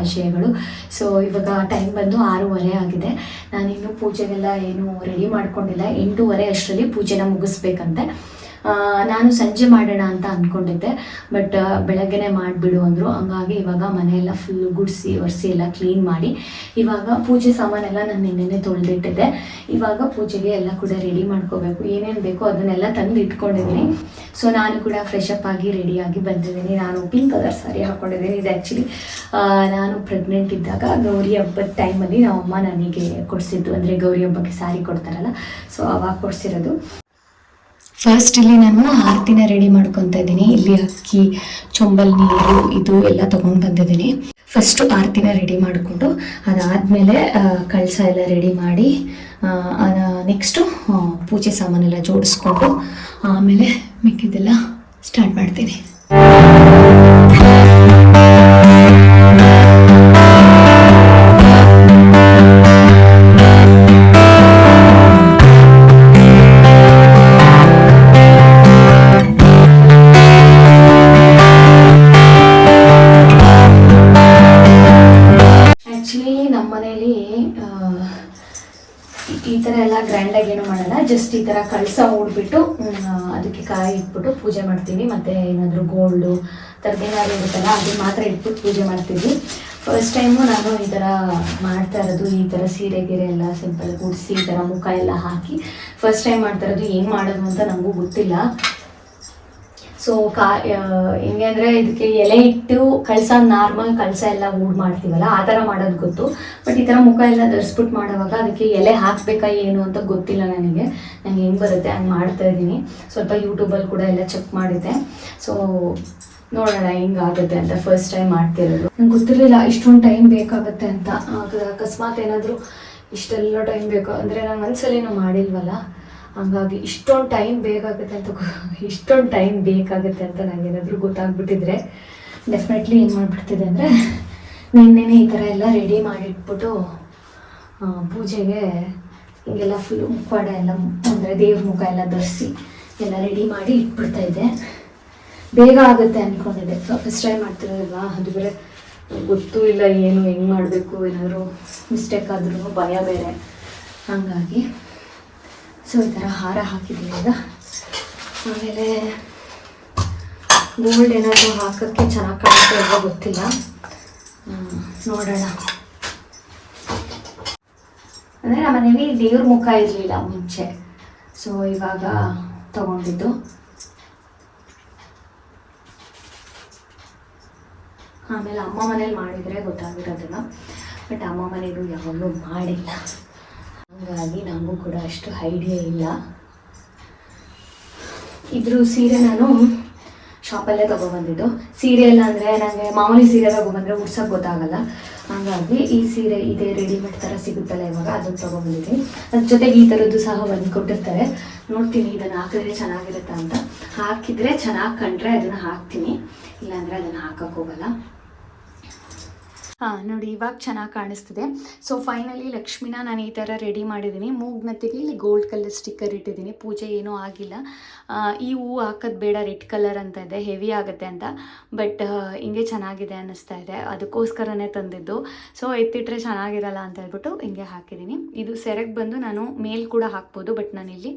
ಶುಭಾಶಯಗಳು ಸೊ ಇವಾಗ ಟೈಮ್ ಬಂದು ಆರೂವರೆ ಆಗಿದೆ. ನಾನಿನ್ನು ಪೂಜೆಗೆಲ್ಲ ಏನು ರೆಡಿ ಮಾಡ್ಕೊಂಡಿಲ್ಲ. ಎಂಟೂವರೆ ಅಷ್ಟರಲ್ಲಿ ಪೂಜೆನ ಮುಗಿಸ್ಬೇಕಂತೆ. ನಾನು ಸಂಜೆ ಮಾಡೋಣ ಅಂತ ಅಂದ್ಕೊಂಡಿದ್ದೆ ಬಟ್ ಬೆಳಗ್ಗೆನೆ ಮಾಡಿಬಿಡು ಅಂದರು. ಹಂಗಾಗಿ ಇವಾಗ ಮನೆಯೆಲ್ಲ ಫುಲ್ ಗುಡಿಸಿ, ಒರೆಸಿ ಎಲ್ಲ ಕ್ಲೀನ್ ಮಾಡಿ ಇವಾಗ ಪೂಜೆ ಸಾಮಾನೆಲ್ಲ ನಾನು ನಿನ್ನೆನೆ ತೊಳೆದಿಟ್ಟಿದ್ದೆ. ಇವಾಗ ಪೂಜೆಗೆ ಎಲ್ಲ ಕೂಡ ರೆಡಿ ಮಾಡ್ಕೋಬೇಕು. ಏನೇನು ಬೇಕೋ ಅದನ್ನೆಲ್ಲ ತಂದು ಇಟ್ಕೊಂಡಿದ್ದೀನಿ ಸೊ ನಾನು ಕೂಡ ಫ್ರೆಶ್ ಅಪ್ ಆಗಿ ರೆಡಿಯಾಗಿ ಬಂದಿದ್ದೀನಿ. ನಾನು ಪಿಂಕ್ ಕಲರ್ ಸಾರಿ ಹಾಕ್ಕೊಂಡಿದ್ದೀನಿ ಇದು ಆ್ಯಕ್ಚುಲಿ ನಾನು ಪ್ರೆಗ್ನೆಂಟ್ ಇದ್ದಾಗ ಗೌರಿ ಹಬ್ಬದ ಟೈಮಲ್ಲಿ ನಮ್ಮಮ್ಮ ನನಗೆ ಕೊಡಿಸಿದ್ದು. ಅಂದರೆ ಗೌರಿ ಹಬ್ಬಕ್ಕೆ ಸಾರಿ ಕೊಡ್ತಾರಲ್ಲ. ಸೊ ಅವಾಗ ಕೊಡಿಸಿರೋದು. ಫಸ್ಟ್ ಇಲ್ಲಿ ನಾನು ಆರತಿನ ರೆಡಿ ಮಾಡ್ಕೊತಾ ಇದ್ದೀನಿ. ಇಲ್ಲಿ ಅಕ್ಕಿ, ಚೊಂಬಲ್ ನೀರು, ಇದು ಎಲ್ಲ ತಗೊಂಡು ಬಂದಿದ್ದೀನಿ. ಫಸ್ಟು ಆರತಿನ ರೆಡಿ ಮಾಡಿಕೊಂಡು ಅದಾದಮೇಲೆ ಕಳಸ ಎಲ್ಲ ರೆಡಿ ಮಾಡಿ ನೆಕ್ಸ್ಟು ಪೂಜೆ ಸಾಮಾನೆಲ್ಲ ಜೋಡಿಸ್ಕೊಂಡು ಆಮೇಲೆ ಮಿಕ್ಕಿದ್ದೆಲ್ಲ ಸ್ಟಾರ್ಟ್ ಮಾಡ್ತೀನಿ. ಕಳಸ ಹೂಡ್ಬಿಟ್ಟು ಅದಕ್ಕೆ ಕಾಯಿ ಇಟ್ಬಿಟ್ಟು ಪೂಜೆ ಮಾಡ್ತೀವಿ. ಮತ್ತು ಏನಾದರೂ ಗೋಲ್ಡು ಥರದ್ದೇನಾದ್ರು ಇರುತ್ತಲ್ಲ, ಅದು ಮಾತ್ರ ಇಟ್ಬಿಟ್ಟು ಪೂಜೆ ಮಾಡ್ತೀವಿ. ಫಸ್ಟ್ ಟೈಮು ನಾನು ಈ ಥರ ಮಾಡ್ತಾ ಇರೋದು, ಈ ಥರ ಸೀರೆ ಗೀರೆ ಎಲ್ಲ ಸಿಂಪಲ್ ಗುಡಿಸಿ ಈ ಥರ ಮುಖ ಎಲ್ಲ ಹಾಕಿ ಫಸ್ಟ್ ಟೈಮ್ ಮಾಡ್ತಾ ಇರೋದು, ಏನು ಮಾಡೋದು ಅಂತ ನಮಗೂ ಗೊತ್ತಿಲ್ಲ. ಸೊ ಕಾ ಹೆಂಗೆ ಅಂದರೆ ಇದಕ್ಕೆ ಎಲೆ ಇಟ್ಟು ಕಳಸ ನಾರ್ಮಲ್ ಕಳಸ ಎಲ್ಲ ಊಡ್ ಮಾಡ್ತೀವಲ್ಲ, ಆ ಥರ ಮಾಡೋದು ಗೊತ್ತು. ಬಟ್ ಈ ಥರ ಮುಖ ಎಲ್ಲ ಧರಿಸ್ಬಿಟ್ಟು ಮಾಡೋವಾಗ ಅದಕ್ಕೆ ಎಲೆ ಹಾಕಬೇಕಾ ಏನು ಅಂತ ಗೊತ್ತಿಲ್ಲ ನನಗೆ. ನಂಗೆ ಹೆಂಗೆ ಬರುತ್ತೆ, ಹಂಗೆ ಮಾಡ್ತಾ ಇದ್ದೀನಿ. ಸ್ವಲ್ಪ ಯೂಟ್ಯೂಬಲ್ಲಿ ಕೂಡ ಎಲ್ಲ ಚೆಕ್ ಮಾಡಿದ್ದೆ. ಸೊ ನೋಡೋಣ ಹೆಂಗಾಗುತ್ತೆ ಅಂತ ಫಸ್ಟ್ ಟೈಮ್ ಮಾಡ್ತಿರೋದು. ನಂಗೆ ಗೊತ್ತಿರಲಿಲ್ಲ ಇಷ್ಟೊಂದು ಟೈಮ್ ಬೇಕಾಗುತ್ತೆ ಅಂತ. ಅಕಸ್ಮಾತ್ ಏನಾದರೂ ಇಷ್ಟೆಲ್ಲ ಟೈಮ್ ಬೇಕು, ಅಂದರೆ ನಾನು ಒಂದ್ಸಲಿನೂ ಮಾಡಿಲ್ವಲ್ಲ. ಹಂಗಾಗಿ ಇಷ್ಟೊಂದು ಟೈಮ್ ಬೇಕಾಗುತ್ತೆ ಅಂತ ಇಷ್ಟೊಂದು ಟೈಮ್ ಬೇಕಾಗುತ್ತೆ ಅಂತ ನನಗೇನಾದರೂ ಗೊತ್ತಾಗ್ಬಿಟ್ಟಿದ್ರೆ ಡೆಫಿನೆಟ್ಲಿ ಏನು ಮಾಡಿಬಿಡ್ತಿದೆ ಅಂದರೆ ನಿನ್ನೆನೇ ಈ ಥರ ಎಲ್ಲ ರೆಡಿ ಮಾಡಿಟ್ಬಿಟ್ಟು ಪೂಜೆಗೆ ಹಿಂಗೆಲ್ಲ ಫುಲ್ ಮುಖವಾಡ ಎಲ್ಲ, ಅಂದರೆ ದೇವ್ರ ಮುಖ ಎಲ್ಲ ಧರಿಸಿ ಎಲ್ಲ ರೆಡಿ ಮಾಡಿ ಇಟ್ಬಿಡ್ತಾ ಇದ್ದೆ. ಬೇಗ ಆಗುತ್ತೆ ಅಂದ್ಕೊಂಡಿದ್ದೆ ಫಸ್ಟ್ ಟೈಮ್ ಮಾಡ್ತಿರೋದಲ್ವಾ? ಅದು ಬೇರೆ ಗೊತ್ತೂ ಇಲ್ಲ, ಏನು, ಹೆಂಗೆ ಮಾಡಬೇಕು, ಏನಾದರೂ ಮಿಸ್ಟೇಕ್ ಆದ್ರೂ ಭಯ ಬೇರೆ. ಹಾಗಾಗಿ ಸೊ, ಈ ಥರ ಹಾರ ಹಾಕಿದ್ದೀನಿ ಆಮೇಲೆ ಗೋಲ್ಡ್ ಏನಾದರೂ ಹಾಕೋಕ್ಕೆ ಚೆನ್ನಾಗಿ ಕಾಣುತ್ತೆ ಇಲ್ವೋ ಗೊತ್ತಿಲ್ಲ. ನೋಡೋಣ. ಅಂದರೆ ನಮ್ಮ ಮನೇಲಿ ದೇವ್ರ ಮುಖ ಇರಲಿಲ್ಲ ಮುಂಚೆ. ಸೊ, ಇವಾಗ ತಗೊಂಡಿದ್ದು. ಆಮೇಲೆ ಅಮ್ಮ ಮನೇಲಿ ಮಾಡಿದರೆ ಗೊತ್ತಾಗಿರೋದಿಲ್ಲ ಬಟ್ ಅಮ್ಮ ಮನೆಗೂ ಯಾವಾಗಲೂ ಮಾಡಿಲ್ಲ. ಹಾಗಾಗಿ ನಮಗೂ ಕೂಡ ಅಷ್ಟು ಐಡಿಯಾ ಇಲ್ಲ. ಇದ್ರ ಸೀರೆ ನಾನು ಶಾಪಲ್ಲೇ ತೊಗೊಬಂದಿದ್ದು ಸೀರೆ ಎಲ್ಲ ಅಂದರೆ ನನಗೆ ಮಾಮೂಲಿ ಸೀರೆ ತೊಗೊಬಂದರೆ ಉಡ್ಸೋಕ್ಕೆ ಗೊತ್ತಾಗಲ್ಲ. ಹಾಗಾಗಿ ಈ ಸೀರೆ ಇದೇ ರೆಡಿಮೇಡ್ ಥರ ಸಿಗುತ್ತಲ್ಲ ಇವಾಗ, ಅದನ್ನು ತೊಗೊಬಂದಿದ್ದೀನಿ ಅದ್ರ ಜೊತೆಗೆ ಈ ಥರದ್ದು ಸಹ ಒಂದು ಕೊಟ್ಟಿರ್ತಾರೆ ನೋಡ್ತೀನಿ, ಇದನ್ನು ಹಾಕಿದ್ರೆ ಚೆನ್ನಾಗಿರುತ್ತಾ ಅಂತ. ಹಾಕಿದರೆ ಚೆನ್ನಾಗಿ ಕಂಡ್ರೆ ಅದನ್ನು ಹಾಕ್ತೀನಿ. ಇಲ್ಲಾಂದರೆ ಅದನ್ನು ಹಾಕೋಕ್ಕೋಗಲ್ಲ ಹಾಂ, ನೋಡಿ, ಇವಾಗ ಚೆನ್ನಾಗಿ ಕಾಣಿಸ್ತಿದೆ. ಸೊ ಫೈನಲಿ ಲಕ್ಷ್ಮಿನ ನಾನು ಈ ಥರ ರೆಡಿ ಮಾಡಿದ್ದೀನಿ. ಮೂಗ್ನತ್ತಿಗೆ ಇಲ್ಲಿ ಗೋಲ್ಡ್ ಕಲರ್ ಸ್ಟಿಕ್ಕರ್ ಇಟ್ಟಿದ್ದೀನಿ. ಪೂಜೆ ಏನೂ ಆಗಿಲ್ಲ. ಈ ಹೂವು ಹಾಕೋದು ಬೇಡ, ರೆಡ್ ಕಲರ್ ಅಂತ ಇದೆ, ಹೆವಿ ಆಗುತ್ತೆ ಅಂತ. ಬಟ್ ಹಿಂಗೆ ಚೆನ್ನಾಗಿದೆ ಅನ್ನಿಸ್ತಾ ಇದೆ. ಅದಕ್ಕೋಸ್ಕರನೇ ತಂದಿದ್ದು. ಸೊ ಎತ್ತಿಟ್ರೆ ಚೆನ್ನಾಗಿರಲ್ಲ ಅಂತ ಹೇಳ್ಬಿಟ್ಟು ಹಿಂಗೆ ಹಾಕಿದ್ದೀನಿ. ಇದು ಸೆರೆಗೆ ಬಂದು ನಾನು ಮೇಲ್ ಕೂಡ ಹಾಕ್ಬೋದು ಬಟ್ ನಾನಿಲ್ಲಿ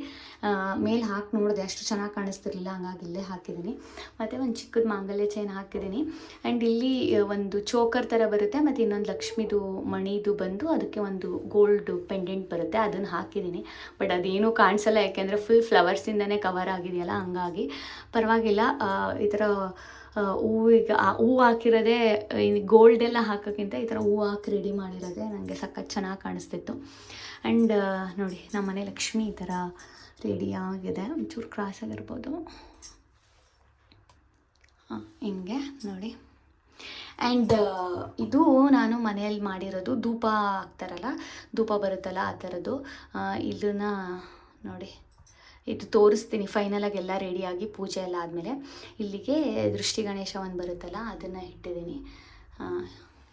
ಮೇಲ್ ಹಾಕಿ ನೋಡಿದೆ. ಅಷ್ಟು ಚೆನ್ನಾಗಿ ಕಾಣಿಸ್ತಿರ್ಲಿಲ್ಲ, ಹಂಗಾಗಿ ಇಲ್ಲೇ ಹಾಕಿದ್ದೀನಿ. ಮತ್ತು ಒಂದು ಚಿಕ್ಕದ ಮಾಂಗಲ್ಯ ಚೈನ್ ಹಾಕಿದ್ದೀನಿ. ಆ್ಯಂಡ್ ಇಲ್ಲಿ ಒಂದು ಚೋಕರ್ ಥರ ಬರುತ್ತೆ, ಮತ್ತು ಇನ್ನೊಂದು ಲಕ್ಷ್ಮಿದು ಮಣಿದು ಬಂದು ಅದಕ್ಕೆ ಒಂದು ಗೋಲ್ಡ್ ಪೆಂಡೆಂಟ್ ಬರುತ್ತೆ, ಅದನ್ನು ಹಾಕಿದ್ದೀನಿ. ಬಟ್ ಅದೇನೂ ಕಾಣಿಸಲ್ಲ, ಯಾಕೆಂದರೆ ಫುಲ್ ಫ್ಲವರ್ಸಿಂದನೇ ಕವರ್ ಆಗಿದೆಯಲ್ಲ, ಹಂಗಾಗಿ ಪರವಾಗಿಲ್ಲ. ಈ ಥರ ಹೂವಿಗೆ ಹೂವು ಹಾಕಿರೋದೇ ಗೋಲ್ಡ್ ಎಲ್ಲ ಹಾಕೋಕ್ಕಿಂತ ಈ ಥರ ಹೂವು ಹಾಕಿ ರೆಡಿ ಮಾಡಿರೋದೇ ನನಗೆ ಸಖತ್ ಚೆನ್ನಾಗಿ ಕಾಣಿಸ್ತಿತ್ತು. ಆ್ಯಂಡ್ ನೋಡಿ, ನಮ್ಮ ಮನೆ ಲಕ್ಷ್ಮಿ ಈ ಥರ ರೆಡಿ ಆಗಿದೆ. ಒಂಚೂರು ಕ್ರಾಸ್ ಆಗಿರ್ಬೋದು. ಹಾಂ, ಹಿಂಗೆ, ನೋಡಿ. ಆ್ಯಂಡ್ ಇದು ನಾನು ಮನೆಯಲ್ಲಿ ಮಾಡಿರೋದು. ಧೂಪ ಹಾಕ್ತಾರಲ್ಲ, ಧೂಪ ಬರುತ್ತಲ್ಲ ಆ ಥರದ್ದು ಇದನ್ನು ನೋಡಿ ಇದು ತೋರಿಸ್ತೀನಿ. ಫೈನಲಾಗಿ ಎಲ್ಲ ರೆಡಿಯಾಗಿ ಪೂಜೆ ಎಲ್ಲ ಆದಮೇಲೆ ಇಲ್ಲಿಗೆ ದೃಷ್ಟಿ ಗಣೇಶ ಒಂದು ಬರುತ್ತಲ್ಲ, ಅದನ್ನು ಇಟ್ಟಿದ್ದೀನಿ.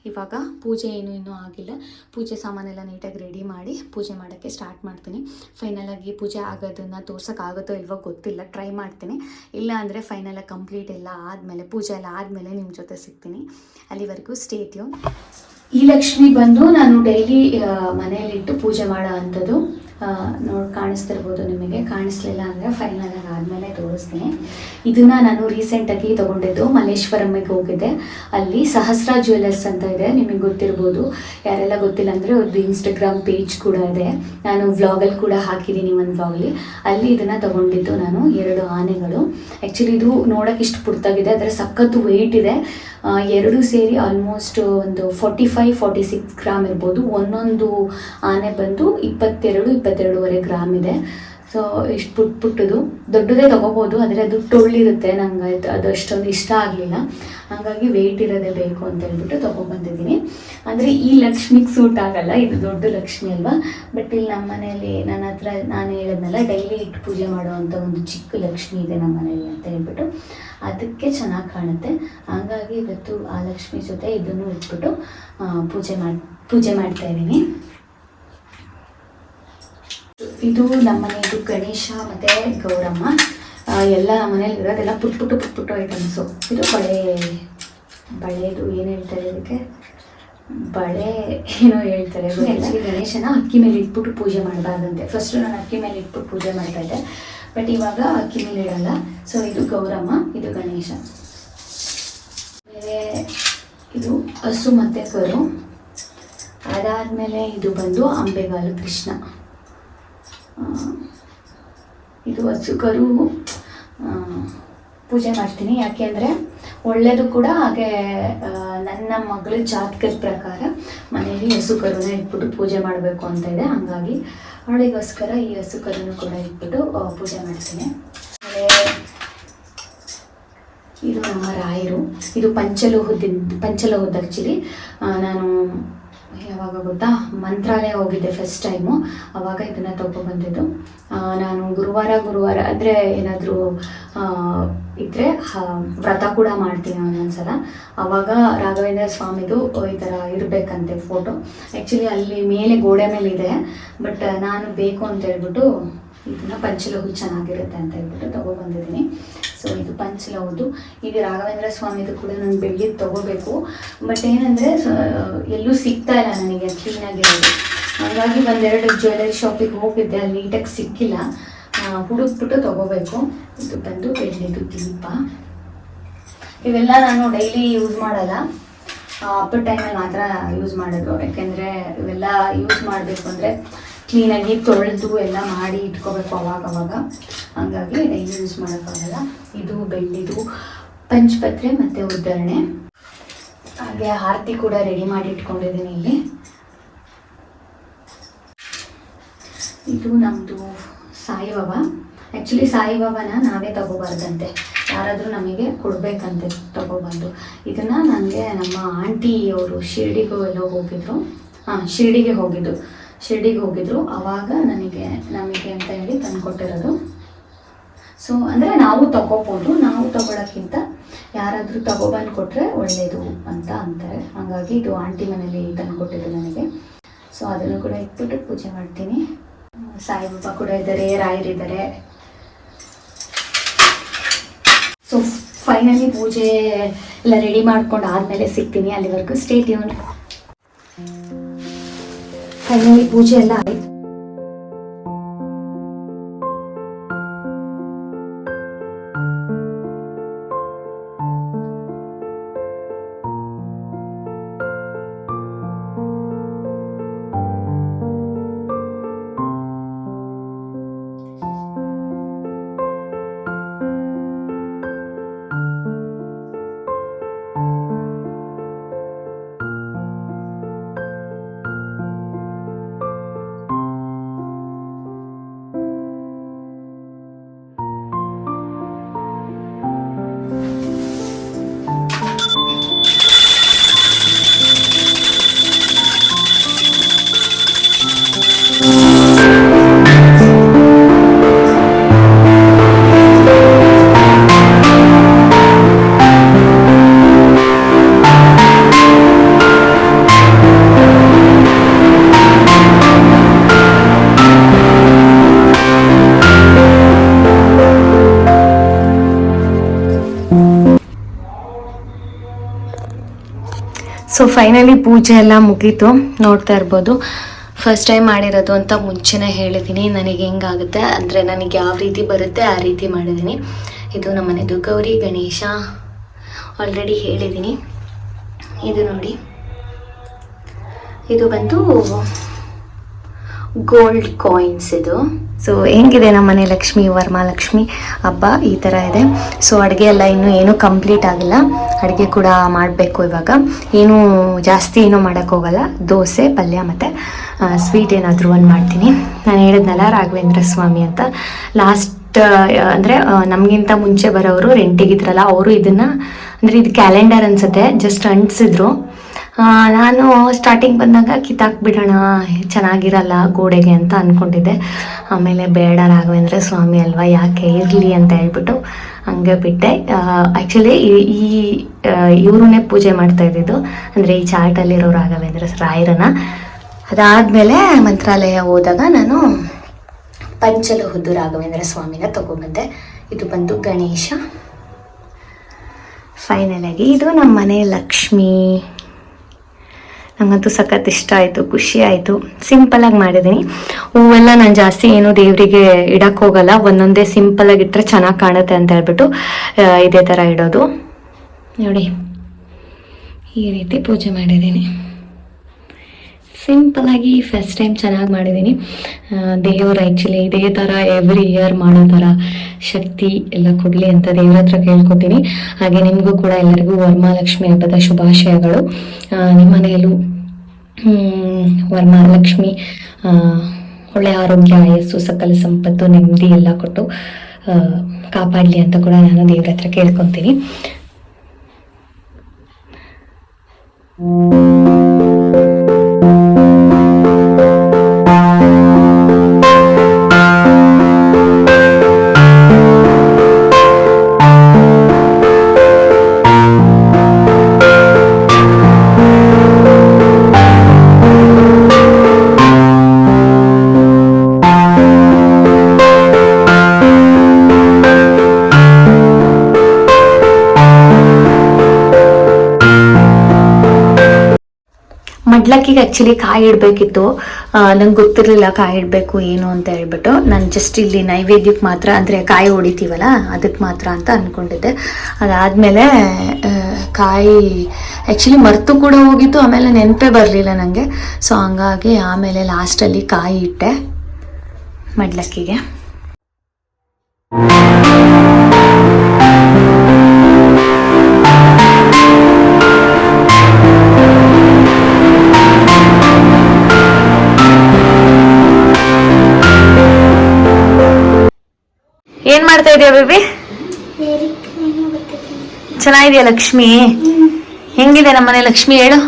ಇವಾಗ ಪೂಜೆ ಏನು ಇನ್ನೂ ಆಗಿಲ್ಲ. ಪೂಜೆ ಸಾಮಾನೆಲ್ಲ ನೀಟಾಗಿ ರೆಡಿ ಮಾಡಿ ಪೂಜೆ ಮಾಡೋಕ್ಕೆ ಸ್ಟಾರ್ಟ್ ಮಾಡ್ತೀನಿ. ಫೈನಲಾಗಿ ಪೂಜೆ ಆಗೋದನ್ನು ತೋರ್ಸೋಕ್ಕಾಗುತ್ತೋ ಇಲ್ವೋ ಗೊತ್ತಿಲ್ಲ. ಟ್ರೈ ಮಾಡ್ತೀನಿ. ಇಲ್ಲ ಅಂದರೆ ಫೈನಲಾಗಿ ಕಂಪ್ಲೀಟ್ ಎಲ್ಲ ಆದಮೇಲೆ, ಪೂಜೆ ಎಲ್ಲ ಆದಮೇಲೆ ನಿಮ್ಮ ಜೊತೆ ಸಿಗ್ತೀನಿ. ಅಲ್ಲಿವರೆಗೂ ಸ್ಟೇಟ್ಯೂ ಈ ಲಕ್ಷ್ಮಿ ಬಂದು ನಾನು ಡೈಲಿ ಮನೆಯಲ್ಲಿಟ್ಟು ಪೂಜೆ ಮಾಡೋ ಅಂಥದ್ದು. ನೋಡಿ ಕಾಣಿಸ್ತಿರ್ಬೋದು ನಿಮಗೆ. ಕಾಣಿಸ್ಲಿಲ್ಲ ಅಂದರೆ ಫೈನಲ್ ಆದಮೇಲೆ ತೋರಿಸ್ತೀನಿ. ಇದನ್ನು ನಾನು ರೀಸೆಂಟಾಗಿ ತೊಗೊಂಡಿದ್ದು ಮಲ್ಲೇಶ್ವರಮ್ಮಿಗೆ ಹೋಗಿದ್ದೆ. ಅಲ್ಲಿ ಸಹಸ್ರ ಜ್ಯುವೆಲರ್ಸ್ ಅಂತ ಇದೆ, ನಿಮಗೆ ಗೊತ್ತಿರ್ಬೋದು. ಯಾರೆಲ್ಲ ಗೊತ್ತಿಲ್ಲ ಅಂದರೆ ಅವ್ರದ್ದು ಇನ್ಸ್ಟಾಗ್ರಾಮ್ ಪೇಜ್ ಕೂಡ ಇದೆ. ನಾನು ವ್ಲಾಗಲ್ಲಿ ಕೂಡ ಹಾಕಿದ್ದೀನಿ ಒಂದು ವ್ಲಾಗಲ್ಲಿ ಅಲ್ಲಿ. ಇದನ್ನು ತೊಗೊಂಡಿದ್ದು ನಾನು ಎರಡು ಆನೆಗಳು. ಆ್ಯಕ್ಚುಲಿ ಇದು ನೋಡೋಕೆ ಇಷ್ಟು ಪುಡ್ತಾಗಿದೆ, ಅದರ ಸಖತ್ತು ವೆಯ್ಟ್ ಇದೆ. ಎರಡು ಸೇರಿ ಆಲ್ಮೋಸ್ಟ್ ಒಂದು forty five forty six gram ಇರ್ಬೋದು. ಒಂದೊಂದು ಆನೆ ಬಂದು ಇಪ್ಪತ್ತೆರಡು ಇಪ್ಪತ್ತೆರಡೂವರೆ ಗ್ರಾಮ್ ಇದೆ. ಸೊ ಇಷ್ಟು ಪುಟ್ ಪುಟ್ಟದು. ದೊಡ್ಡದೇ ತೊಗೋಬೋದು, ಆದರೆ ಅದು ಟೊಳ್ಳಿರುತ್ತೆ. ನಂಗೆ ಅದು ಅಷ್ಟೊಂದು ಇಷ್ಟ ಆಗಲಿಲ್ಲ. ಹಾಗಾಗಿ ವೆಯ್ಟ್ ಇರೋದೇ ಬೇಕು ಅಂತ ಹೇಳ್ಬಿಟ್ಟು ತೊಗೊಬಂದಿದ್ದೀನಿ ಅಂದರೆ ಈ ಲಕ್ಷ್ಮಿಗೆ ಸೂಟ್ ಆಗಲ್ಲ, ಇದು ದೊಡ್ಡ ಲಕ್ಷ್ಮಿ ಅಲ್ವಾ? ಬಟ್ ಇಲ್ಲಿ ನಮ್ಮ ಮನೆಯಲ್ಲಿ ನನ್ನ ಹತ್ರ ನಾನು ಹೇಳಿದ್ನಲ್ಲ ಡೈಲಿ ಇಟ್ಟು ಪೂಜೆ ಮಾಡುವಂಥ ಒಂದು ಚಿಕ್ಕ ಲಕ್ಷ್ಮಿ ಇದೆ ನಮ್ಮ ಮನೆಯಲ್ಲಿ ಅಂತ ಹೇಳ್ಬಿಟ್ಟು. ಅದಕ್ಕೆ ಚೆನ್ನಾಗಿ ಕಾಣುತ್ತೆ. ಹಾಗಾಗಿ ಇವತ್ತು ಆ ಲಕ್ಷ್ಮಿ ಜೊತೆ ಇದನ್ನು ಇಟ್ಬಿಟ್ಟು ಪೂಜೆ ಮಾಡಿ, ಪೂಜೆ ಮಾಡ್ತಾ ಇದ್ದೀನಿ. ಇದು ನಮ್ಮನೆಯದು ಗಣೇಶ ಮತ್ತು ಗೌರಮ್ಮ. ಎಲ್ಲ ಮನೇಲಿ ಇರೋದೆಲ್ಲ ಪುಟ್ ಪುಟ್ಟು ಪುಟ್ ಪುಟ್ಟು ಐಟಮ್ಸು ಇದು ಬಳೆ ಬಳೆದು ಏನು ಹೇಳ್ತಾರೆ ಇದಕ್ಕೆ? ಬಳೆ ಏನೋ ಹೇಳ್ತಾರೆ ಆ್ಯಕ್ಚುಲಿ ಗಣೇಶನ ಅಕ್ಕಿ ಮೇಲೆ ಇಟ್ಬಿಟ್ಟು ಪೂಜೆ ಮಾಡಬಾರ್ದಂತೆ. ಫಸ್ಟು ನಾನು ಅಕ್ಕಿ ಮೇಲೆ ಇಟ್ಬಿಟ್ಟು ಪೂಜೆ ಮಾಡ್ತಾ ಇದ್ದೆ. ಬಟ್ ಇವಾಗ ಅಕ್ಕಿ ಮೇಲೆ ಇಡಲ್ಲ. ಸೊ ಇದು ಗೌರಮ್ಮ ಇದು ಗಣೇಶ. ಆಮೇಲೆ ಇದು ಹಸು ಮತ್ತು ಕರು. ಅದಾದಮೇಲೆ ಇದು ಬಂದು ಅಂಬೆಗಾಲು ಕೃಷ್ಣ. ಇದು ಹಸು ಕರು ಪೂಜೆ ಮಾಡ್ತೀನಿ. ಯಾಕೆ ಅಂದರೆ ಒಳ್ಳೆಯದು ಕೂಡ ಹಾಗೆ ನನ್ನ ಮಗಳ ಜಾತಕದ ಪ್ರಕಾರ ಮನೆಯಲ್ಲಿ ಹಸು ಕರುನ ಇಟ್ಬಿಟ್ಟು ಪೂಜೆ ಮಾಡಬೇಕು ಅಂತ ಇದೆ. ಹಾಗಾಗಿ ಅವಳಿಗೋಸ್ಕರ ಈ ಹಸು ಕೂಡ ಇಟ್ಬಿಟ್ಟು ಪೂಜೆ ಮಾಡ್ತೀನಿ. ಇದು ನಮ್ಮ ರಾಯರು. ಇದು ಪಂಚಲೋಹದ ಪಂಚಲೋಹದ ಆ್ಯಕ್ಚುಲಿ ನಾನು ಯಾವಾಗ ಗೊತ್ತಾ? ಮಂತ್ರಾಲಯ ಹೋಗಿದ್ದೆ ಫಸ್ಟ್ ಟೈಮು ಆವಾಗ ಇದನ್ನು ತೊಗೊಬಂದಿದ್ದು ನಾನು ಗುರುವಾರ ಗುರುವಾರ, ಅಂದರೆ ಏನಾದರೂ ಇದ್ದರೆ ವ್ರತ ಕೂಡ ಮಾಡ್ತೀನಿ ಒಂದೊಂದ್ಸಲ. ಅವಾಗ ರಾಘವೇಂದ್ರ ಸ್ವಾಮಿದು ಈ ಥರ ಇರಬೇಕಂತೆ ಫೋಟೋ ಆ್ಯಕ್ಚುಲಿ ಅಲ್ಲಿ ಮೇಲೆ ಗೋಡೆ ಮೇಲೆ ಇದೆ ಬಟ್ ನಾನು ಬೇಕು ಅಂತ ಹೇಳ್ಬಿಟ್ಟು ಇದನ್ನ ಪಂಚಲಹು ಚೆನ್ನಾಗಿರುತ್ತೆ ಅಂತ ಹೇಳ್ಬಿಟ್ಟು ತೊಗೊಬಂದಿದ್ದೀನಿ ಸೊ ಇದು ಪಂಚಲೌದು ಇದು ರಾಘವೇಂದ್ರ ಸ್ವಾಮಿದು ಕೂಡ ನಾನು ಬೆಳ್ಳಿದ್ದು ತಗೋಬೇಕು. ಬಟ್ ಏನಂದರೆ ಎಲ್ಲೂ ಸಿಗ್ತಾ ಇಲ್ಲ ನನಗೆ, ಕ್ಲೀನಾಗಿರೋದು. ಹಾಗಾಗಿ ಒಂದೆರಡು ಜ್ಯುವೆಲರಿ ಶಾಪಿಗೆ ಹೋಗಿದ್ದೆ, ಅಲ್ಲಿ ನೀಟಾಗಿ ಸಿಕ್ಕಿಲ್ಲ. ಹುಡುಕ್ಬಿಟ್ಟು ತಗೋಬೇಕು. ಇದು ಬಂದು ಬೆಳ್ಳಿದು ದೀಪ. ಇವೆಲ್ಲ ನಾನು ಡೈಲಿ ಯೂಸ್ ಮಾಡಲ್ಲ. ಹಬ್ಬದ ಟೈಮಲ್ಲಿ ಮಾತ್ರ ಯೂಸ್ ಮಾಡೋದು. ಯಾಕೆಂದರೆ ಇವೆಲ್ಲ ಯೂಸ್ ಮಾಡಬೇಕು ಅಂದರೆ ಕ್ಲೀನಾಗಿ ತೊಳೆದು ಎಲ್ಲ ಮಾಡಿ ಇಟ್ಕೋಬೇಕು ಅವಾಗ ಅವಾಗ. ಹಂಗಾಗಿ ಯೂಸ್ ಮಾಡೋಕ್ಕಾಗಲ್ಲ. ಇದು ಬೆಳ್ಳಿದು ಪಂಚಪತ್ರೆ ಮತ್ತು ಉದ್ದರಣೆ ಹಾಗೆ ಆರತಿ ಕೂಡ ರೆಡಿ ಮಾಡಿ ಇಟ್ಕೊಂಡಿದ್ದೀನಿ ಇಲ್ಲಿ. ಇದು ನಮ್ಮದು ಸಾಯಿಬಾಬಾ. ಆ್ಯಕ್ಚುಲಿ ಸಾಯಿಬಾಬಾನ ನಾವೇ ತಗೋಬಾರ್ದಂತೆ. ಯಾರಾದರೂ ನಮಗೆ ಕೊಡಬೇಕಂತೆ ತಗೋಬಂದು. ಇದನ್ನು ನನಗೆ ನಮ್ಮ ಆಂಟಿ ಅವರು ಶಿರ್ಡಿಗೂ ಎಲ್ಲೋ ಹೋಗಿದ್ರು. ಹಾಂ, ಶಿರ್ಡಿಗೆ ಹೋಗಿದ್ದು. ಶಿರ್ಡಿಗೆ ಹೋಗಿದ್ರು. ಆವಾಗ ನನಗೆ, ನಮಗೆ ಅಂತ ಹೇಳಿ ತಂದುಕೊಟ್ಟಿರೋದು ಸೊ ಅಂದರೆ ನಾವು ತಗೋಬೋದು. ನಾವು ತಗೊಳ್ಳೋಕ್ಕಿಂತ ಯಾರಾದರೂ ತಗೊಬಂದು ಕೊಟ್ಟರೆ ಒಳ್ಳೆಯದು ಅಂತ ಅಂತಾರೆ. ಹಾಗಾಗಿ ಇದು ಆಂಟಿ ಮನೇಲಿ ತಂದುಕೊಟ್ಟಿದ್ದು ನನಗೆ. ಸೊ ಅದನ್ನು ಕೂಡ ಇಟ್ಬಿಟ್ಟು ಪೂಜೆ ಮಾಡ್ತೀನಿ. ಸಾಯಿಬಾಬಾ ಕೂಡ ಇದ್ದಾರೆ ರಾಯರಿದ್ದಾರೆ ಸೊ ಫೈನಲಿ ಪೂಜೆ ಎಲ್ಲ ರೆಡಿ ಮಾಡ್ಕೊಂಡು ಆದಮೇಲೆ ಸಿಗ್ತೀನಿ ಅಲ್ಲಿವರೆಗೂ. ಸ್ಟೇಟ್ ಟ್ಯೂನ್ ಫೈನಲಿ ಪೂಜೆ ಎಲ್ಲ ಸೊ ಫೈನಲಿ ಪೂಜೆ ಎಲ್ಲ ಮುಗೀತು. ನೋಡ್ತಾ ಇರ್ಬೋದು. ಫಸ್ಟ್ ಟೈಮ್ ಮಾಡಿರೋದು ಅಂತ ಮುಂಚೆನೇ ಹೇಳಿದ್ದೀನಿ. ನನಗೆ ಹೆಂಗಾಗುತ್ತೆ ಅಂದರೆ ನನಗೆ ಯಾವ ರೀತಿ ಬರುತ್ತೆ ಆ ರೀತಿ ಮಾಡಿದ್ದೀನಿ. ಇದು ನಮ್ಮನೆದು ಗೌರಿ ಗಣೇಶ ಆಲ್ರೆಡಿ ಹೇಳಿದ್ದೀನಿ. ಇದು ನೋಡಿ. ಇದು ಬಂದು ಗೋಲ್ಡ್ ಕಾಯಿನ್ಸ್ ಇದು. ಸೊ ಹೆಂಗಿದೆ ನಮ್ಮನೆ ಲಕ್ಷ್ಮಿ ವರಮಹಾಲಕ್ಷ್ಮಿ ಹಬ್ಬ ಈ ಥರ ಇದೆ. ಸೊ ಅಡುಗೆ ಎಲ್ಲ ಇನ್ನೂ ಏನೂ ಕಂಪ್ಲೀಟ್ ಆಗಿಲ್ಲ. ಅಡುಗೆ ಕೂಡ ಮಾಡಬೇಕು ಇವಾಗ. ಏನು ಜಾಸ್ತಿ ಏನೂ ಮಾಡೋಕ್ಕೋಗಲ್ಲ ದೋಸೆ, ಪಲ್ಯ ಮತ್ತು ಸ್ವೀಟ್ ಏನಾದರೂ ಒಂದು ಮಾಡ್ತೀನಿ. ನಾನು ಹೇಳಿದ್ನಲ್ಲ ರಾಘವೇಂದ್ರ ಸ್ವಾಮಿ ಅಂತ. ಲಾಸ್ಟ್ ಅಂದರೆ ನಮಗಿಂತ ಮುಂಚೆ ಬರೋರು ರೆಂಟಿಗಿದ್ರಲ್ಲ ಅವರು ಇದನ್ನು, ಅಂದರೆ ಇದು ಕ್ಯಾಲೆಂಡರ್ ಅನ್ಸುತ್ತೆ. ಜಸ್ಟ್ ಅಂಟಿಸಿದ್ರು. ನಾನು ಸ್ಟಾರ್ಟಿಂಗ್ ಬಂದಾಗ ಕಿತ್ತಾಕ್ಬಿಡೋಣ, ಚೆನ್ನಾಗಿರಲ್ಲ ಗೋಡೆಗೆ ಅಂತ ಅಂದ್ಕೊಂಡಿದ್ದೆ ಆಮೇಲೆ ಬೇಡ ರಾಘವೇಂದ್ರ ಸ್ವಾಮಿ ಅಲ್ವಾ, ಯಾಕೆ ಇರಲಿ ಅಂತ ಹೇಳ್ಬಿಟ್ಟು ಹಂಗೆ ಬಿಟ್ಟೆ. ಆ್ಯಕ್ಚುಲಿ ಈ ಇವ್ರನ್ನೇ ಪೂಜೆ ಮಾಡ್ತಾ ಇದ್ದಿದ್ದು, ಅಂದರೆ ಈ ಚಾರ್ಟಲ್ಲಿರೋ ರಾಘವೇಂದ್ರ ರಾಯರನ್ನ. ಅದಾದಮೇಲೆ ಮಂತ್ರಾಲಯ ಹೋದಾಗ ನಾನು ಪಂಚಲಹುದ್ದು ರಾಘವೇಂದ್ರ ಸ್ವಾಮಿನ ತಗೊಂಡ್ಬಂದೆ ಇದು ಬಂದು ಗಣೇಶ. ಫೈನಲಾಗಿ ಇದು ನಮ್ಮ ಮನೆ ಲಕ್ಷ್ಮಿ. ನಂಗಂತೂ ಸಖತ್ ಇಷ್ಟ ಆಯಿತು, ಖುಷಿ ಆಯಿತು. ಸಿಂಪಲಾಗಿ ಮಾಡಿದ್ದೀನಿ ಹೂವೆಲ್ಲ ನಾನು ಜಾಸ್ತಿ ಏನು ದೇವರಿಗೆ ಇಡಕ್ಕೆ ಹೋಗಲ್ಲ. ಒಂದೊಂದೇ ಸಿಂಪಲಾಗಿ ಇಟ್ಟರೆ ಚೆನ್ನಾಗಿ ಕಾಣುತ್ತೆ ಅಂತ ಹೇಳ್ಬಿಟ್ಟು ಇದೇ ಥರ ಇಡೋದು. ನೋಡಿ, ಈ ರೀತಿ ಪೂಜೆ ಮಾಡಿದ್ದೀನಿ ಸಿಂಪಲಾಗಿ ಫಸ್ಟ್ ಟೈಮ್ ಚೆನ್ನಾಗಿ ಮಾಡಿದ್ದೀನಿ ದೇವರು ಆ್ಯಕ್ಚುಲಿ ಇದೇ ಥರ ಎವ್ರಿ ಇಯರ್ ಮಾಡೋ ಥರ ಶಕ್ತಿ ಎಲ್ಲ ಕೊಡಲಿ ಅಂತ ದೇವ್ರ ಹತ್ರ ಕೇಳ್ಕೊತೀನಿ. ಹಾಗೆ ನಿಮಗೂ ಕೂಡ ಎಲ್ಲರಿಗೂ ವರಮಹಾಲಕ್ಷ್ಮಿ ಹಬ್ಬದ ಶುಭಾಶಯಗಳು. ನಿಮ್ಮ ಮನೆಯಲ್ಲೂ ವರ್ಮಾಲಕ್ಷ್ಮಿ ಒಳ್ಳೆ ಆರೋಗ್ಯ, ಆಯಸ್ಸು, ಸಕಲ ಸಂಪತ್ತು, ನೆಮ್ಮದಿ ಎಲ್ಲ ಕೊಟ್ಟು ಕಾಪಾಡಲಿ ಅಂತ ಕೂಡ ನಾನು ದೇವ್ರ ಹತ್ರ ಕೇಳ್ಕೊತೀನಿ. ಮಡ್ಲಕ್ಕಿಗೆ ಆ್ಯಕ್ಚುಲಿ ಕಾಯಿ ಇಡಬೇಕಿತ್ತು. ನಂಗೆ ಗೊತ್ತಿರಲಿಲ್ಲ ಕಾಯಿ ಇಡಬೇಕು, ಏನು ಅಂತ ಹೇಳ್ಬಿಟ್ಟು. ನಾನು ಜಸ್ಟ್ ಇಲ್ಲಿ ನೈವೇದ್ಯಕ್ಕೆ ಮಾತ್ರ, ಅಂದರೆ ಕಾಯಿ ಹೊಡಿತೀವಲ್ಲ ಅದಕ್ಕೆ ಮಾತ್ರ ಅಂತ ಅಂದ್ಕೊಂಡಿದ್ದೆ ಅದಾದಮೇಲೆ ಕಾಯಿ ಆ್ಯಕ್ಚುಲಿ ಮರ್ತು ಕೂಡ ಹೋಗಿತ್ತು, ಆಮೇಲೆ ನೆನಪೇ ಬರಲಿಲ್ಲ ನನಗೆ ಸೊ ಹಂಗಾಗಿ ಆಮೇಲೆ ಲಾಸ್ಟಲ್ಲಿ ಕಾಯಿ ಇಟ್ಟೆ ಮಡ್ಲಕ್ಕಿಗೆ ಏನ್ ಮಾಡ್ತಾ ಇದೀಯ ಬೇಬಿ? ಚೆನ್ನಾಗಿದೆಯಾ ಲಕ್ಷ್ಮಿ? ಹೆಂಗಿದೆ ನಮ್ಮನೆ ಲಕ್ಷ್ಮಿ ಹೇಳು.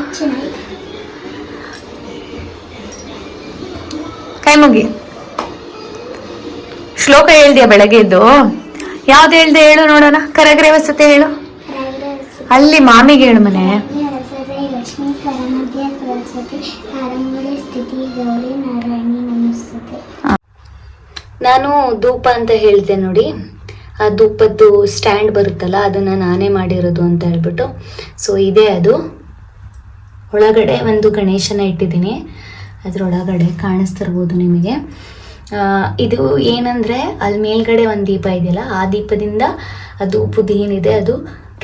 ಕೈ ಮುಗಿ. ಶ್ಲೋಕ ಹೇಳ್ದ್ಯಾ ಬೆಳಗ್ಗೆ ಇದ್ದು ಯಾವ್ದು ಹೇಳ್ದೆ ಹೇಳು ನೋಡೋಣ. ಕರಗ್ರೆ ವಸತಿ ಹೇಳು ಅಲ್ಲಿ ಮಾಮಿಗೆ ಹೇಳು ಮನೆ. ನಾನು ಧೂಪ ಅಂತ ಹೇಳಿದೆ ನೋಡಿ. ಆ ಧೂಪದ್ದು ಸ್ಟ್ಯಾಂಡ್ ಬರುತ್ತಲ್ಲ, ಅದನ್ನು ನಾನೇ ಮಾಡಿರೋದು ಅಂತ ಹೇಳ್ಬಿಟ್ಟು. ಸೊ ಇದೆ ಅದು. ಒಳಗಡೆ ಒಂದು ಗಣೇಶನ ಇಟ್ಟಿದ್ದೀನಿ. ಅದರೊಳಗಡೆ ಕಾಣಿಸ್ತಿರ್ಬೋದು ನಿಮಗೆ. ಇದು ಏನಂದರೆ ಅಲ್ಲಿ ಮೇಲ್ಗಡೆ ಒಂದು ದೀಪ ಇದೆಯಲ್ಲ, ಆ ದೀಪದಿಂದ ಅದು ಏನಿದೆ, ಅದು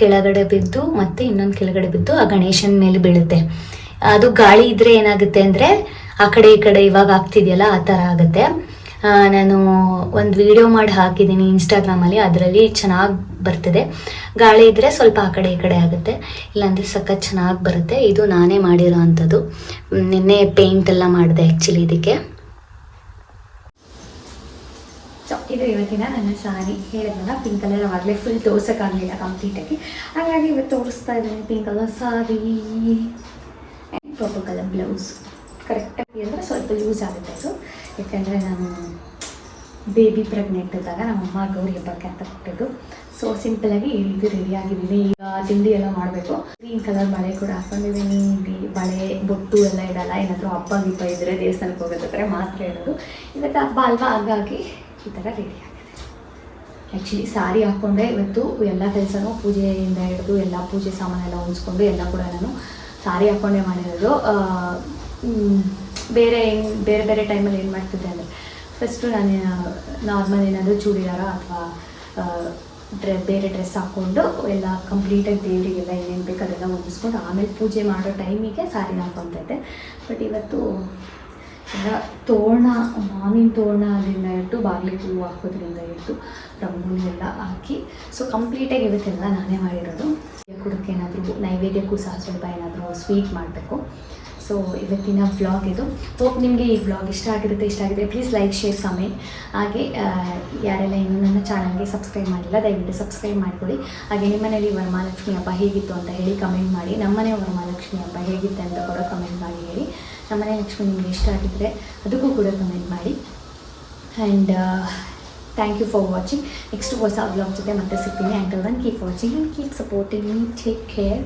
ಕೆಳಗಡೆ ಬಿದ್ದು ಮತ್ತೆ ಇನ್ನೊಂದು ಕೆಳಗಡೆ ಬಿದ್ದು ಆ ಗಣೇಶನ ಮೇಲೆ ಬೀಳುತ್ತೆ. ಅದು ಗಾಳಿ ಇದ್ರೆ ಏನಾಗುತ್ತೆ ಅಂದರೆ, ಆ ಕಡೆ ಈ ಕಡೆ ಇವಾಗ ಆಗ್ತಿದೆಯಲ್ಲ, ಆ ಥರ ಆಗುತ್ತೆ. ನಾನು ಒಂದು ವಿಡಿಯೋ ಮಾಡಿ ಹಾಕಿದ್ದೀನಿ ಇನ್ಸ್ಟಾಗ್ರಾಮಲ್ಲಿ ಅದರಲ್ಲಿ ಚೆನ್ನಾಗಿ ಬರ್ತದೆ. ಗಾಳಿ ಇದ್ದರೆ ಸ್ವಲ್ಪ ಆ ಕಡೆ ಈ ಕಡೆ ಆಗುತ್ತೆ. ಇಲ್ಲಾಂದರೆ ಸಖತ್ ಚೆನ್ನಾಗಿ ಬರುತ್ತೆ. ಇದು ನಾನೇ ಮಾಡಿರೋ ಅಂಥದ್ದು ನಿನ್ನೆ ಪೇಂಟ್ ಎಲ್ಲ ಮಾಡಿದೆ ಆ್ಯಕ್ಚುಲಿ ಇದಕ್ಕೆ. ಸೊ ಇದು ಇವತ್ತಿನ ನನ್ನ ಸಾರಿ ಹೇಳಿದ್ನಲ್ಲ ಪಿಂಕ್ ಕಲರ್ ಆಗಲೇ ಫುಲ್ ತೋರ್ಸೋಕ್ಕಾಗಲಿಲ್ಲ ಕಂಪ್ಲೀಟಾಗಿ ಹಾಗಾಗಿ ಇವತ್ತು ತೋರಿಸ್ತಾ ಇದ್ದೀನಿ pink colour sari purple colour blouse ಕರೆಕ್ಟಾಗಿ ಅಂದರೆ ಸ್ವಲ್ಪ ಯೂಸ್ ಆಗುತ್ತೆ ಅದು. ಯಾಕಂದರೆ ನಾನು ಬೇಬಿ ಪ್ರೆಗ್ನೆಂಟ್ ಇದ್ದಾಗ ನಮ್ಮಮ್ಮ ಗೌರಿ ಹಬ್ಬಕ್ಕೆ ಅಂತ ಕೊಟ್ಟಿದ್ದು. ಸೊ ಸಿಂಪಲಾಗಿ ಈ ರೀತಿ ರೆಡಿ ಆಗಿದ್ದೀನಿ. ಈಗ ತಿಂಡಿ ಎಲ್ಲ ಮಾಡಬೇಕು. ಗ್ರೀನ್ ಕಲರ್ ಬಳೆ ಕೂಡ ಹಾಕೊಂಡಿದ್ದೀನಿ. ಬಳೆ, ಬೊಟ್ಟು ಎಲ್ಲ ಇಡಲ್ಲ. ಏನಾದರೂ ಹಬ್ಬ ದೀಪ ಇದ್ದರೆ ದೇವಸ್ಥಾನಕ್ಕೆ ಹೋಗೋದಾದ್ರೆ ಮಾತ್ರ ಇಡೋದು ಇವತ್ತು ಹಬ್ಬ ಅಲ್ವಾ? ಹಾಗಾಗಿ ಈ ಥರ ರೆಡಿ ಆಗಿದೆ. ಆ್ಯಕ್ಚುಲಿ ಸಾರಿ ಹಾಕ್ಕೊಂಡೆ ಇವತ್ತು ಎಲ್ಲ ಕೆಲಸನೂ ಪೂಜೆಯಿಂದ ಹಿಡಿದು ಎಲ್ಲ ಪೂಜೆ ಸಾಮಾನೆಲ್ಲ ಹೊಂದ್ಸ್ಕೊಂಡು ಎಲ್ಲ ಕೂಡ ನಾನು ಸಾರಿ ಹಾಕ್ಕೊಂಡೆ ಮಾಡಿರೋದು. ಬೇರೆ ಹೆಂಗೆ, ಬೇರೆ ಬೇರೆ ಟೈಮಲ್ಲಿ ಏನು ಮಾಡ್ತಿದ್ದೆ ಅಂದರೆ ಫಸ್ಟು ನಾನು ನಾರ್ಮಲ್ ಏನಾದರೂ ಚೂಡಿದಾರ ಅಥವಾ ಡ್ರೆ, ಬೇರೆ ಡ್ರೆಸ್ ಹಾಕ್ಕೊಂಡು ಎಲ್ಲ ಕಂಪ್ಲೀಟಾಗಿ ದೇವರಿಗೆಲ್ಲ ಏನೇನು ಬೇಕು ಅದೆಲ್ಲ ಹೊಂದಿಸ್ಕೊಂಡು ಆಮೇಲೆ ಪೂಜೆ ಮಾಡೋ ಟೈಮಿಗೆ ಸಾರಿ ಹಾಕ್ಕೊತಾ ಬಟ್ ಇವತ್ತು ಎಲ್ಲ ತೋರಣ, ಮಾವಿನ ತೋರಣ ಅದರಿಂದ ಇಟ್ಟು ಬಾಗಿಲಿಗೆ ಹೂವು ಹಾಕೋದ್ರಿಂದ ಇಟ್ಟು ರಂಗೋಲಿ ಎಲ್ಲ ಹಾಕಿ ಸೊ ಕಂಪ್ಲೀಟಾಗಿ ಇವತ್ತೆಲ್ಲ ನಾನೇ ಮಾಡಿರೋದು. ಕುಡಕ್ಕೆ ಏನಾದರೂ ನೈವೇದ್ಯಕ್ಕೂ ಸಹ ಸ್ವಲ್ಪ ಏನಾದರೂ ಸ್ವೀಟ್ ಮಾಡಬೇಕು. ಸೊ ಇವತ್ತಿನ ವ್ಲಾಗ್ ಇದು. ಹೋಪ್ ನಿಮಗೆ ಈ ವ್ಲಾಗ್ ಇಷ್ಟ ಆಗಿರುತ್ತೆ, ಇಷ್ಟ ಆಗಿದೆ. ಪ್ಲೀಸ್ ಲೈಕ್ ಶೇರ್ ಕಮೆಂಟ್ ಹಾಗೆ ಯಾರೆಲ್ಲ ಇನ್ನೂ ನನ್ನ ಚಾನಲ್ಗೆ ಸಬ್ಸ್ಕ್ರೈಬ್ ಮಾಡಿಲ್ಲ, ದಯವಿಟ್ಟು ಸಬ್ಸ್ಕ್ರೈಬ್ ಮಾಡಿಕೊಡಿ ಹಾಗೆ ನಿಮ್ಮನೇಲಿ ವರಮಹಾಲಕ್ಷ್ಮಿ ಹಬ್ಬ ಹೇಗಿತ್ತು ಅಂತ ಹೇಳಿ ಕಮೆಂಟ್ ಮಾಡಿ. ನಮ್ಮನೆ ವರಮಹಾಲಕ್ಷ್ಮಿ ಹಬ್ಬ ಹೇಗಿತ್ತು ಅಂತ ಕೂಡ ಕಮೆಂಟ್ ಮಾಡಿ ಹೇಳಿ. ನಮ್ಮನೆ ಲಕ್ಷ್ಮಿ ನಿಮಗೆ ಇಷ್ಟ ಆಗಿದ್ದರೆ ಅದಕ್ಕೂ ಕೂಡ ಕಮೆಂಟ್ ಮಾಡಿ. And thank you for watching next ಹೊಸ ವ್ಲಾಗ್ ಜೊತೆ ಮತ್ತೆ ಸಿಗ್ತೀನಿ. And then keep watching and keep supporting me take care